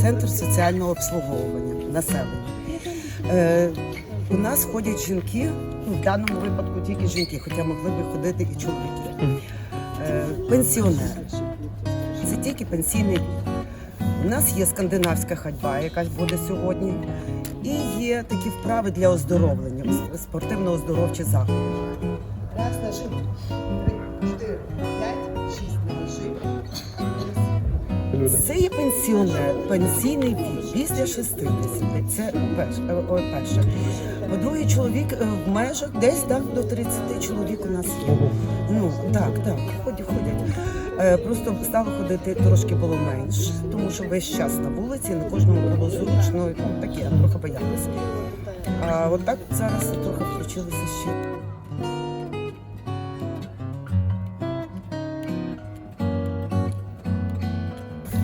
Центр соціального обслуговування населення. Е, у нас ходять жінки, ну, в даному випадку тільки жінки, хоча могли би ходити і чоловіки. Е, пенсіонери. Це тільки пенсійний вік. У нас є скандинавська ходьба, яка буде сьогодні, і є такі вправи для оздоровлення, спортивно-оздоровчі заходи. Раз на живот. Три, чотири, п'ять, шість на живот. Це є пенсіонер, пенсійний вік після 60. Це перше. е, о, перше. По-друге, чоловік е, в межах десь так до 30 чоловік у нас є. Ну так, так, ходять, ходять. Просто стало ходити трошки було менш, тому що весь час на вулиці, не кожному було зручно, ну таке, трохи боялися. А от так зараз трохи включилися ще.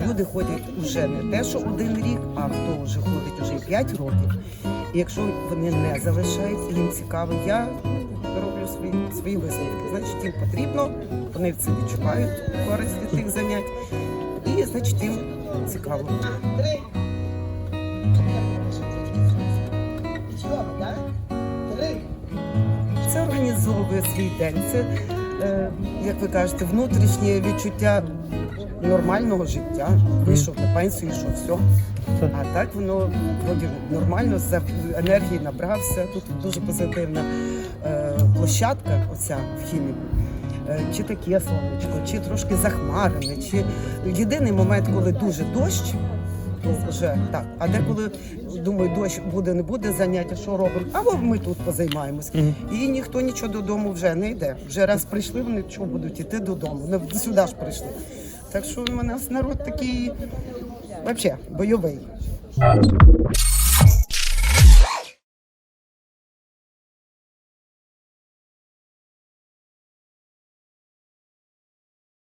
Люди ходять вже не те, що один рік, а хто вже ходить уже 5 років. І якщо вони не залишають, їм цікаво, я роблю свої, свої висновки. Значить, їм потрібно, вони це відчувають користь від тих занять, і значить їм цікаво. Це організовує свій день. Це, е, як ви кажете, внутрішнє відчуття нормального життя. Вийшов на пенсію, що все. А так воно вроді нормально, енергії набрався. Тут дуже позитивна е, площадка, оця в хіміку. Е, Чи таке сонечко, чи трошки захмарене, чи єдиний момент, коли дуже дощ, то вже так. А деколи думаю, дощ буде, не буде заняття, що робимо? А от ми тут позаймаємось. І ніхто нічого додому вже не йде. Вже раз прийшли, вони чого будуть іти додому. Не сюди ж прийшли. Так що у нас народ такий взагалі бойовий.